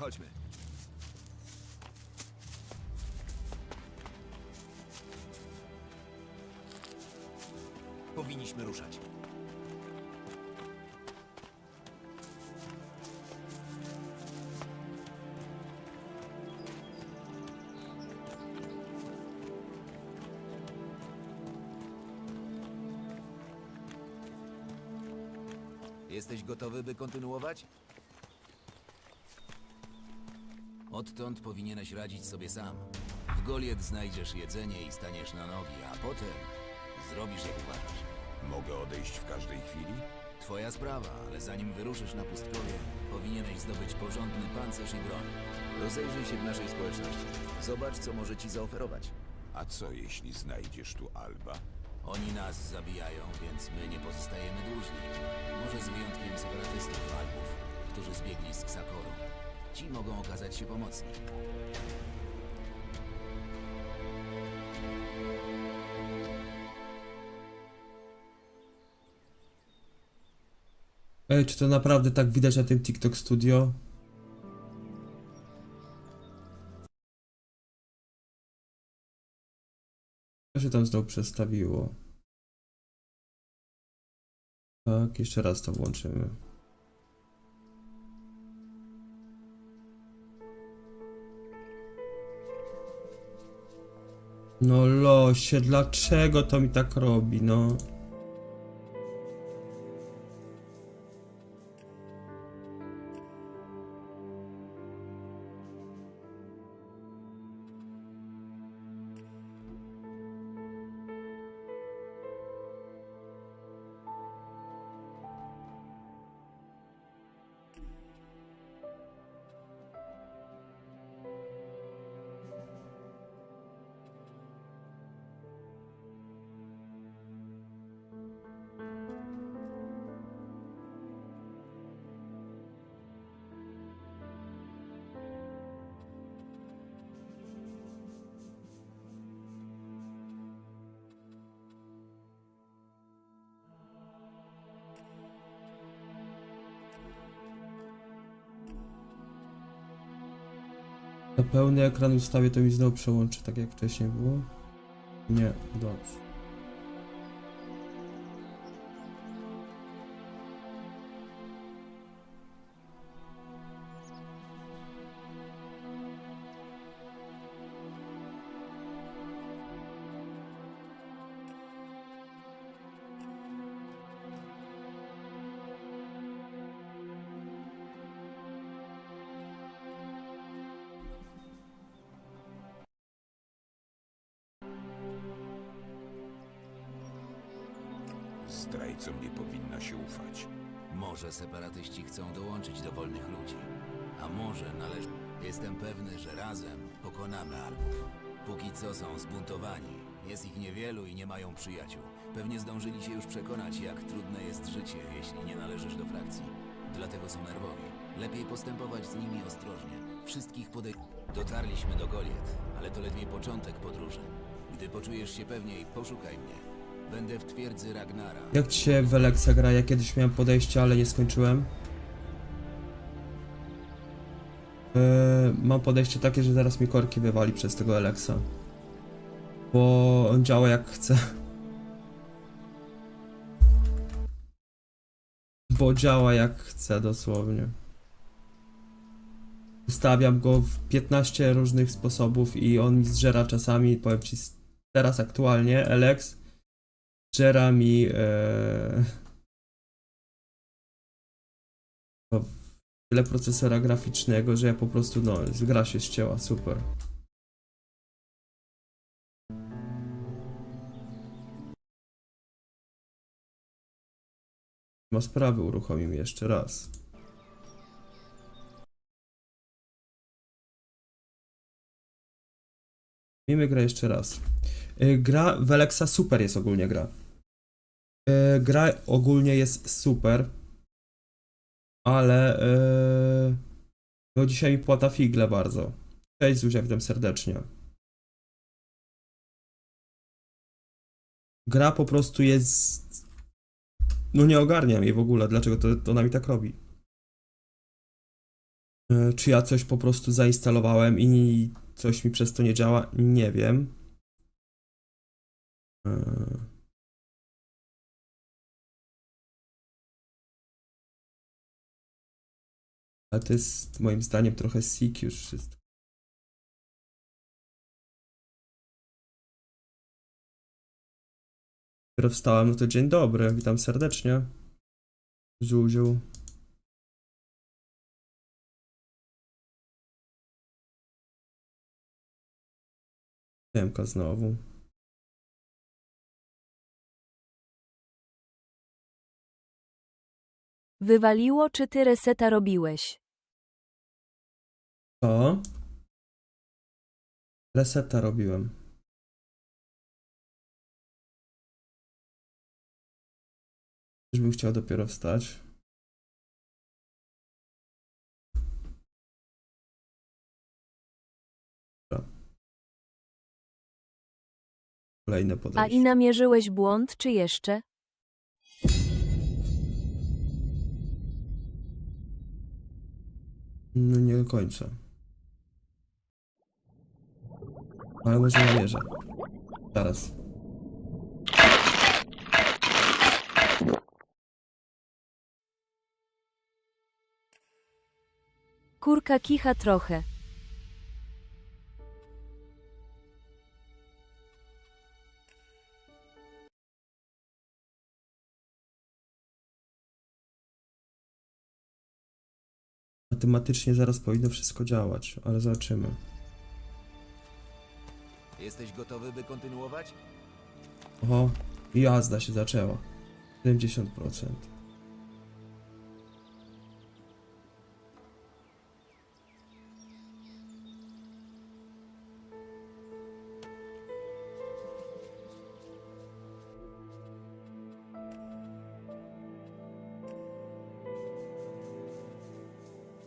Chodźmy. Powinniśmy ruszać. Jesteś gotowy, by kontynuować? Odtąd powinieneś radzić sobie sam. W Goliet znajdziesz jedzenie i staniesz na nogi, a potem zrobisz jak uważasz. Mogę odejść w każdej chwili? Twoja sprawa, ale zanim wyruszysz na pustkowie, powinieneś zdobyć porządny pancerz i broń. Rozejrzyj się w naszej społeczności. Zobacz, co może ci zaoferować. A co jeśli znajdziesz tu Alba? Oni nas zabijają, więc my nie pozostajemy dłużni. Może z wyjątkiem separatystów Albów, którzy zbiegli z Ksakoru. Ci mogą okazać się pomocni. Ej, czy to naprawdę tak widać na tym TikTok Studio? Co się tam znowu przestawiło? Tak, jeszcze raz to włączymy. No losie, dlaczego to mi tak robi, no? Na pełny ekran ustawię, to mi znowu przełączy, tak jak wcześniej było. Nie, dobrze. Zdrajcom nie powinno się ufać. Może separatyści chcą dołączyć do wolnych ludzi. A może należy... Jestem pewny, że razem pokonamy Albów. Póki co są zbuntowani. Jest ich niewielu i nie mają przyjaciół. Pewnie zdążyli się już przekonać, jak trudne jest życie, jeśli nie należysz do frakcji. Dlatego są nerwowi. Lepiej postępować z nimi ostrożnie. Wszystkich podej... Dotarliśmy do Goliet, ale to ledwie początek podróży. Gdy poczujesz się pewniej, poszukaj mnie. Będę w twierdzy Ragnara. Jak ci się w Alexa gra? Ja kiedyś miałem podejście, ale nie skończyłem. Yy, mam podejście takie, że zaraz mi korki wywali przez tego Alexa. Bo on działa jak chce. Bo działa jak chce dosłownie. Ustawiam go w 15 różnych sposobów i on mi zżera czasami, powiem ci teraz aktualnie, Alex mi e, no, tyle procesora graficznego, że ja po prostu, no, gra się ścięła, super. Ma sprawy, uruchomimy jeszcze raz. Miejmy grę jeszcze raz. Y, Gra Alexa super jest ogólnie gra. Y, Gra ogólnie jest super. Ale y, no dzisiaj mi płata figle bardzo. Cześć Zuzia, witam serdecznie. Gra po prostu jest... No nie ogarniam jej w ogóle, dlaczego to, to ona mi tak robi. E, Czy ja coś po prostu zainstalowałem i coś mi przez to nie działa? Nie wiem. E, Ale to jest moim zdaniem trochę sick już wszystko. Dopiero wstałem, no to dzień dobry, witam serdecznie. Zuziu. Siemka znowu. Wywaliło czy ty reseta robiłeś? Co? Reseta robiłem. Już bym chciał dopiero wstać. Kolejne A podejście. i namierzyłeś błąd czy jeszcze? No nie do końca. Ale może namierzę. Zaraz. Kurka kicha trochę. Matematycznie zaraz powinno wszystko działać, ale zobaczymy. Jesteś gotowy, by kontynuować? Oho, i jazda się zaczęła. 70%.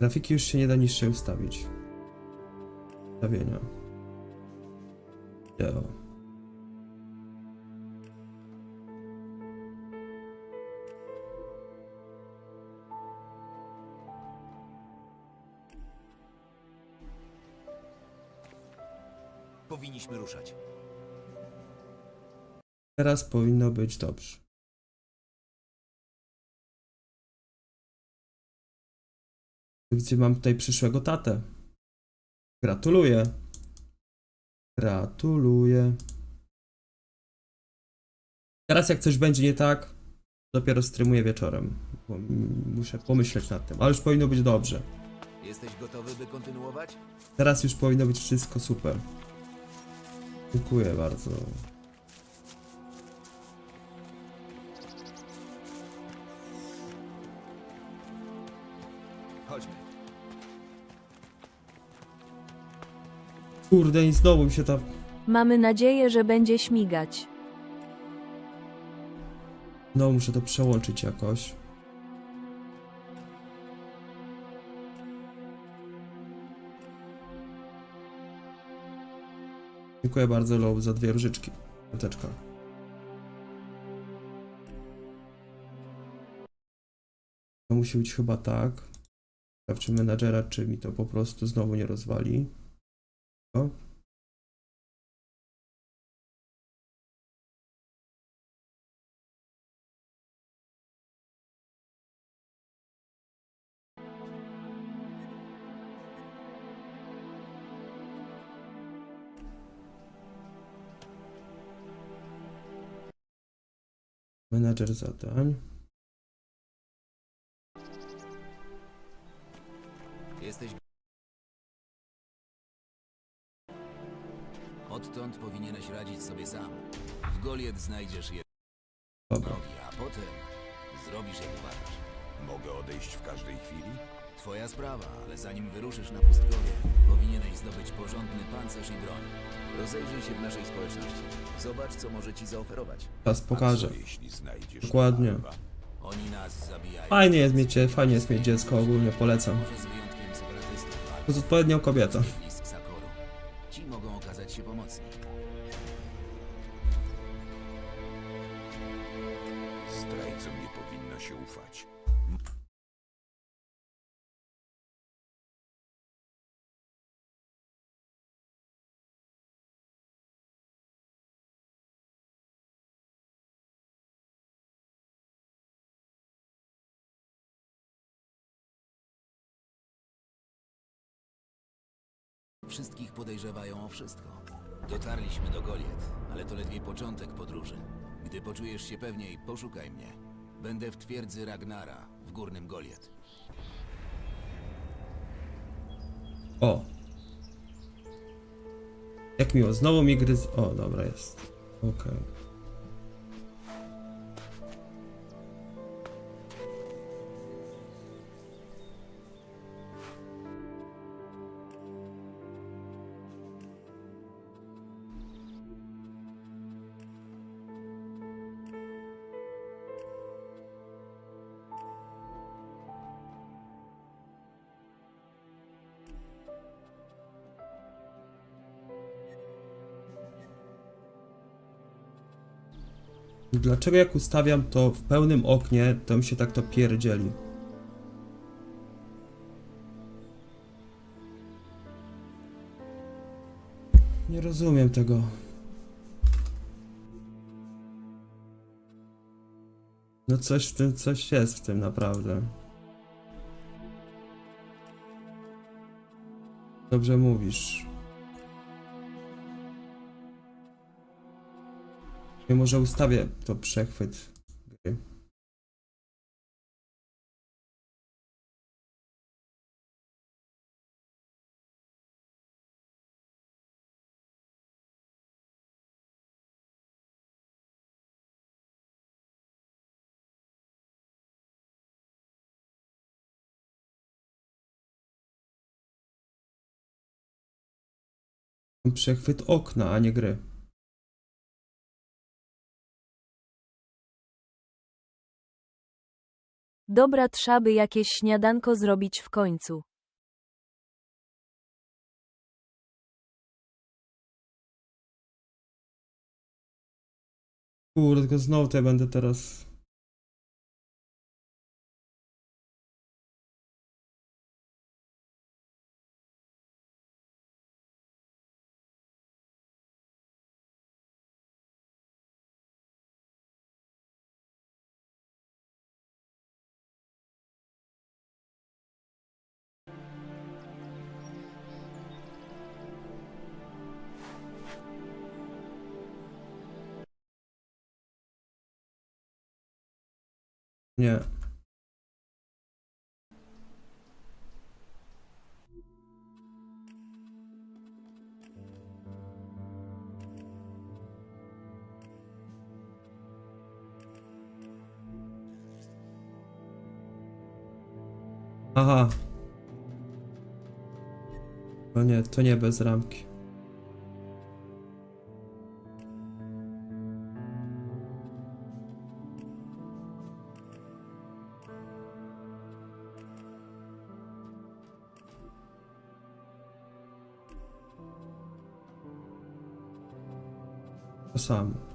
Grafiki już się nie da niższej ustawić. Ustawienia. Yo. Powinniśmy ruszać. Teraz powinno być dobrze. Gdzie mam tutaj przyszłego tatę? Gratuluję. Gratuluję. Teraz jak coś będzie nie tak, dopiero streamuję wieczorem. Muszę pomyśleć nad tym, ale już powinno być dobrze. Jesteś gotowy, by kontynuować? Teraz już powinno być wszystko super. Dziękuję bardzo. Kurde, i znowu mi się ta Mamy nadzieję, że będzie śmigać. No, muszę to przełączyć jakoś. Dziękuję bardzo, Low, za dwie różyczki. Piąteczka. To musi być chyba tak. Sprawdźmy menadżera, czy mi to po prostu znowu nie rozwali. O. Menadżer zadań. Znajdziesz je Dobra. a potem zrobisz jak uważasz. Mogę odejść w każdej chwili? Twoja sprawa, ale zanim wyruszysz na pustkowie, powinieneś zdobyć porządny pancerz i broń. Rozejrzyj się w naszej społeczności. Zobacz, co może ci zaoferować. Teraz pokażę. A co jeśli znajdziesz Dokładnie. Oni nas zabijają. Fajnie jest mieć, dzie- fajnie jest mieć dziecko, ogólnie polecam. Może z wyjątkiem separatystów, To albo jest odpowiednią kobietą. Ci mogą okazać się pomocni. Nie powinno się ufać. Wszystkich podejrzewają o wszystko. Dotarliśmy do Goliet, ale to ledwie początek podróży. Gdy poczujesz się pewniej, poszukaj mnie. Będę w twierdzy Ragnara, w górnym Goliet. O. Jak miło, znowu mi gryz... O, dobra, jest. Okej. Dlaczego jak ustawiam to w pełnym oknie, to mi się tak to pierdzieli? Nie rozumiem tego. No coś w tym, coś jest w tym naprawdę. Dobrze mówisz. Ja może ustawię to przechwyt gry. Przechwyt okna, a nie gry. Dobra trzaby jakieś śniadanko zrobić w końcu. Kurde, tylko znowu tutaj będę teraz. Nie. Aha. To nie, to nie bez ramki. To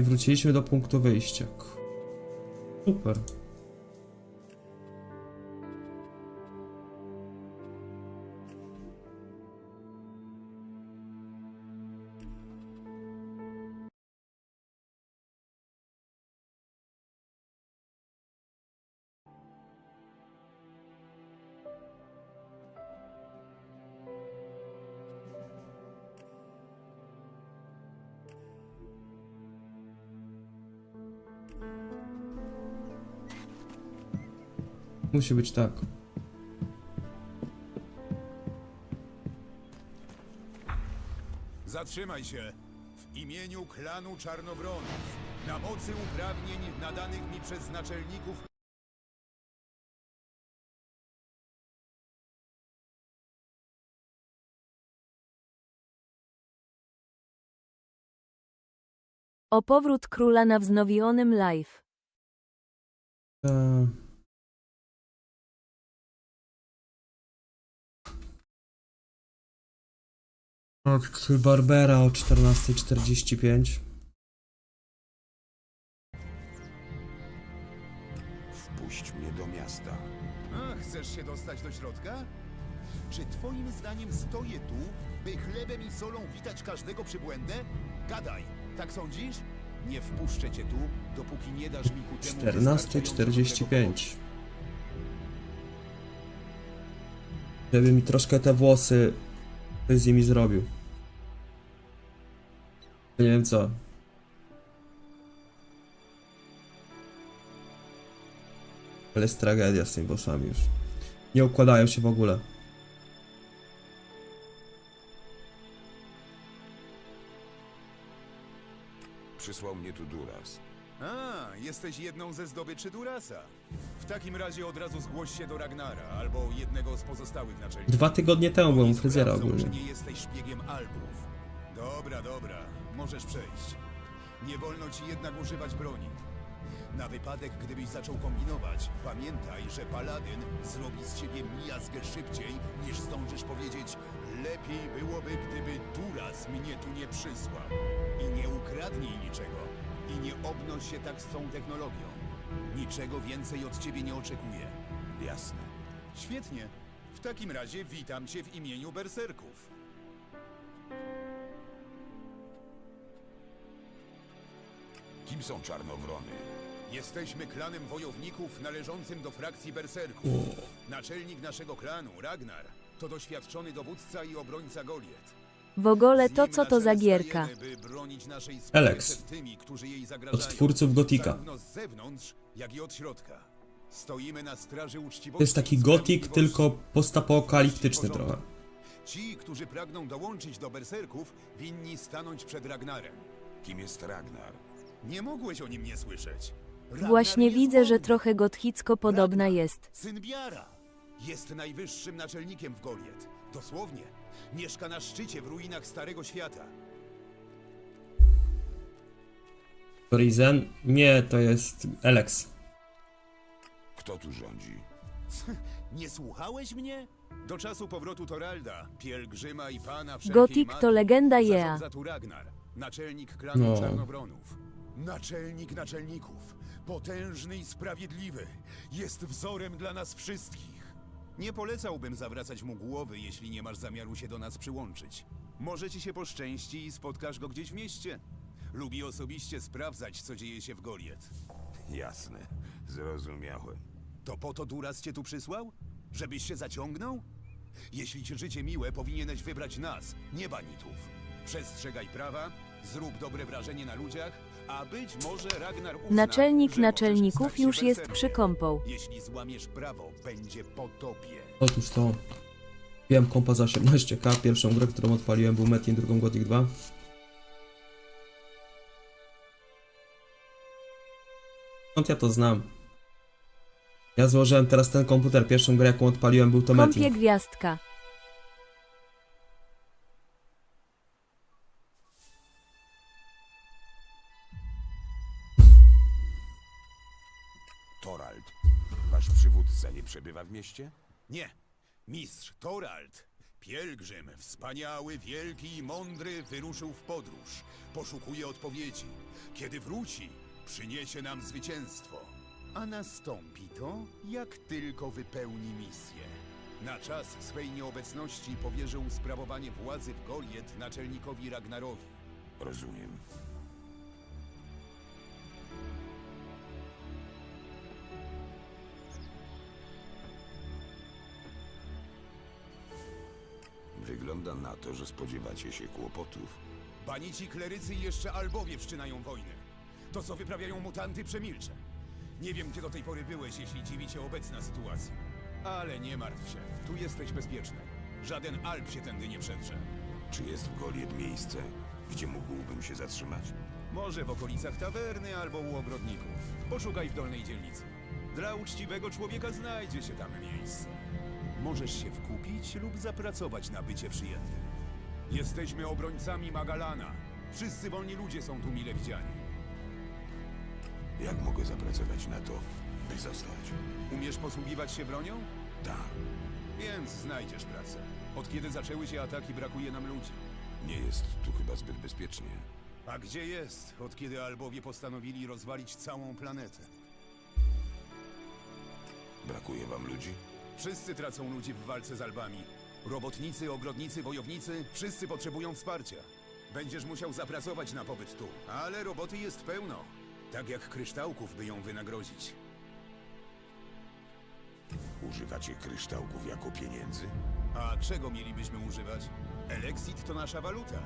I wróciliśmy do punktu wyjścia. Super. Musi być tak. Zatrzymaj się! W imieniu klanu Czarnobronów, na mocy uprawnień nadanych mi przez naczelników O powrót króla na wznowionym live. Eee, Od Barbera o 14.45. Wpuść mnie do miasta. A, chcesz się dostać do środka? Czy twoim zdaniem stoję tu, by chlebem i solą witać każdego przybłędę? Gadaj, tak sądzisz? Nie wpuszczę cię tu, dopóki nie dasz mi ku temu wystarczająco dobrego 14.45. Żeby mi troszkę te włosy coś z nimi zrobił. Nie wiem co. Ale jest tragedia z tymi włosami już. Nie układają się w ogóle. Przysłał mnie tu Duras. A, jesteś jedną ze zdobyczy Durasa. W takim razie od razu zgłoś się do Ragnara, albo jednego z pozostałych naczelników. Dwa tygodnie temu byłem u fryzjera Sprawdzą, ogólnie. czy nie jesteś szpiegiem Albów. Dobra, dobra, możesz przejść. Nie wolno ci jednak używać broni. Na wypadek, gdybyś zaczął kombinować, pamiętaj, że Paladyn zrobi z ciebie miazgę szybciej, niż zdążysz powiedzieć lepiej byłoby, gdyby Duras mnie tu nie przysłał. I nie ukradnij niczego. I nie obnoś się tak z tą technologią. Niczego więcej od ciebie nie oczekuję. Jasne. Świetnie. W takim razie witam cię w imieniu berserków. Kim są czarnowrony? Jesteśmy klanem wojowników należącym do frakcji berserków. Naczelnik naszego klanu, Ragnar, to doświadczony dowódca i obrońca Goliet. W ogóle to co to za gierka? Alex. przed tymi, którzy jej zagrażają. Od twórców Gotika. Zarówno z zewnątrz, jak i od środka. Stoimy na straży uczciwości. To jest taki gotik, tylko postapokaliptyczny trochę. Ci, którzy pragną dołączyć do berserków, winni stanąć przed Ragnarem. Kim jest Ragnar? Nie mogłeś o nim nie słyszeć. Ragnar Właśnie jest widzę, że trochę gothicko podobna Ragnar, jest. Syn Biara. Jest najwyższym naczelnikiem w Goliet. Dosłownie. Mieszka na szczycie w ruinach Starego Świata. Risen? Nie, to jest Alex. Kto tu rządzi? Nie słuchałeś mnie? Do czasu powrotu Toralda, pielgrzyma i pana wszelkiej Gotik to legenda Jea. zarządza tu Ragnar, naczelnik klanu No. Czarnobronów. Naczelnik naczelników, potężny i sprawiedliwy, jest wzorem dla nas wszystkich. Nie polecałbym zawracać mu głowy, jeśli nie masz zamiaru się do nas przyłączyć. Może ci się poszczęści i spotkasz go gdzieś w mieście. Lubi osobiście sprawdzać, co dzieje się w Goliet. Jasne. Zrozumiałem. To po to Duras cię tu przysłał? Żebyś się zaciągnął? Jeśli ci życie miłe, powinieneś wybrać nas, nie banitów. Przestrzegaj prawa, zrób dobre wrażenie na ludziach, a być może Ragnar uzna, Naczelnik naczelników już jest berserkiem. przykompą. Jeśli złamiesz prawo, będzie po tobie. Otóż to. Wiem kompa za 18k. Pierwszą grę, którą odpaliłem był Metin, drugą Gothic 2. Skąd ja to znam? Ja złożyłem teraz ten komputer. Pierwszą grę, jaką odpaliłem był to Metin. gwiazdka. Przebywa w mieście? Nie, mistrz Torald, pielgrzym, wspaniały, wielki i mądry, wyruszył w podróż. Poszukuje odpowiedzi. Kiedy wróci, przyniesie nam zwycięstwo. A nastąpi to, jak tylko wypełni misję. Na czas swej nieobecności powierzył sprawowanie władzy w Goliet naczelnikowi Ragnarowi. Rozumiem. Wygląda na to, że spodziewacie się kłopotów. Banici klerycy i jeszcze albowie wszczynają wojnę. To, co wyprawiają mutanty, przemilczę. Nie wiem, gdzie do tej pory byłeś, jeśli dziwi cię obecna sytuacja. Ale nie martw się, tu jesteś bezpieczny. Żaden Alp się tędy nie przedrze. Czy jest w Goliet miejsce, gdzie mógłbym się zatrzymać? Może w okolicach tawerny albo u ogrodników. Poszukaj w dolnej dzielnicy. Dla uczciwego człowieka znajdzie się tam miejsce. Możesz się wkupić lub zapracować na bycie przyjętym. Jesteśmy obrońcami Magalana. Wszyscy wolni ludzie są tu mile widziani. Jak mogę zapracować na to, by zostać? Umiesz posługiwać się bronią? Tak. Więc znajdziesz pracę. Od kiedy zaczęły się ataki, brakuje nam ludzi. Nie jest tu chyba zbyt bezpiecznie. A gdzie jest, od kiedy Albowie postanowili rozwalić całą planetę? Brakuje wam ludzi? Wszyscy tracą ludzi w walce z Albami. Robotnicy, ogrodnicy, wojownicy, wszyscy potrzebują wsparcia. Będziesz musiał zapracować na pobyt tu, ale roboty jest pełno. Tak jak kryształków, by ją wynagrodzić. Używacie kryształków jako pieniędzy? A czego mielibyśmy używać? Elexit to nasza waluta.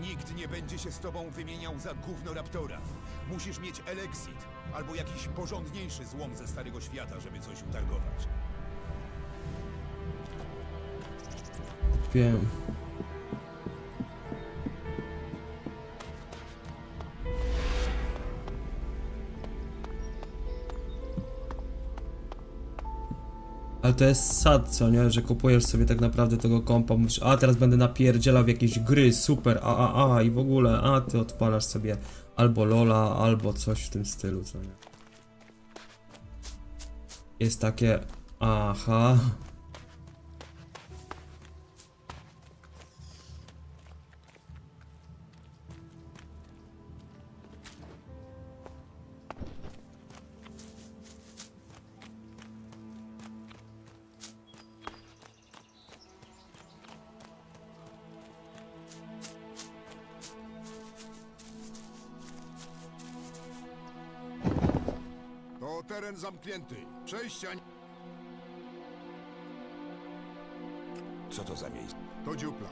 Nikt nie będzie się z tobą wymieniał za gówno Raptora. Musisz mieć Elexit albo jakiś porządniejszy złom ze Starego Świata, żeby coś utargować. Wiem. Ale to jest sad, co nie? Że kupujesz sobie tak naprawdę tego kompa, mówisz, a teraz będę napierdzielał w jakieś gry, super, a, a, a, i w ogóle, a ty odpalasz sobie albo Lola, albo coś w tym stylu, co nie? Jest takie, aha, teren zamknięty. Przejścia... Co to za miejsce? To dziupla.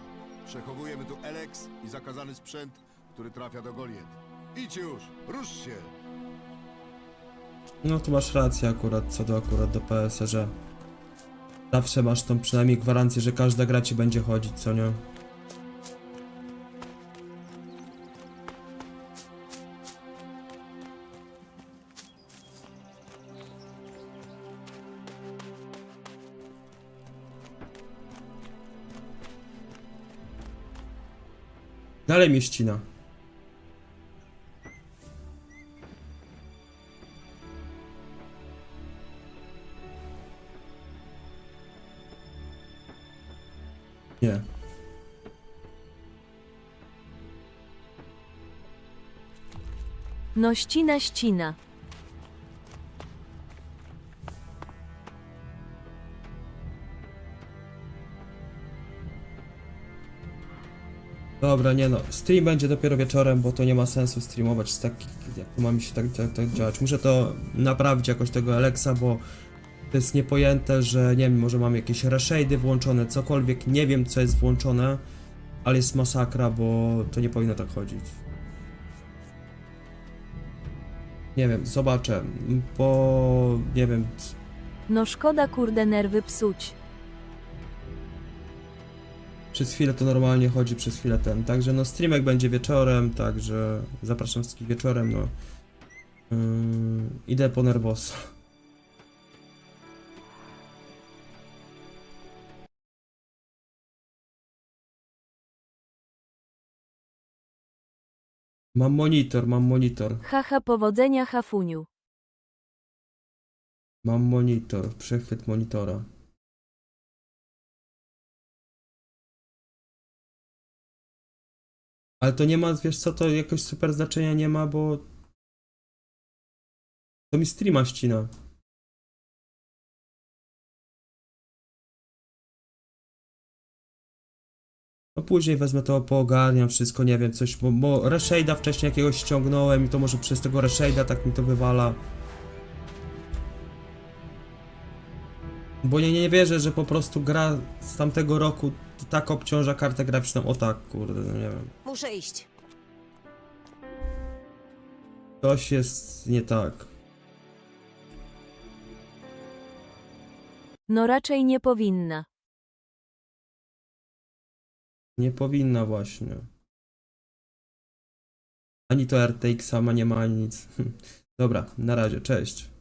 Przechowujemy tu Elex i zakazany sprzęt, który trafia do Goliet. Idź już, rusz się! No tu masz rację akurat co do akurat do PS, że zawsze masz tą przynajmniej gwarancję, że każda gra ci będzie chodzić, co nie? Dalej mieścina. Nie. No ścina ścina. Dobra, nie no. Stream będzie dopiero wieczorem, bo to nie ma sensu streamować z takich. Jak to ma mi się tak, tak, tak działać? Muszę to naprawić jakoś tego Alexa, bo to jest niepojęte, że nie wiem, może mam jakieś reshade'y włączone, cokolwiek. Nie wiem, co jest włączone, ale jest masakra, bo to nie powinno tak chodzić. Nie wiem, zobaczę, bo nie wiem, No szkoda kurde nerwy psuć. Przez chwilę to normalnie chodzi, przez chwilę ten. Także no streamek będzie wieczorem, także zapraszam wszystkich wieczorem, no. Yy, idę po nerwosa. Mam monitor, mam monitor, Haha powodzenia hafuniu. mam monitor, przechwyt monitora. Ale to nie ma, wiesz co, to jakoś super znaczenia nie ma, bo to mi streama ścina. No później wezmę to, poogarniam wszystko, nie wiem, coś, bo, bo Reshade'a wcześniej jakiegoś ściągnąłem i to może przez tego Reshade'a tak mi to wywala. Bo nie, nie wierzę, że po prostu gra z tamtego roku tak obciąża kartę graficzną, o tak, kurde, no nie wiem. Muszę iść. Coś jest nie tak. No raczej nie powinna. Nie powinna właśnie. Ani to RTX sama nie ma ani nic. Dobra, na razie, cześć.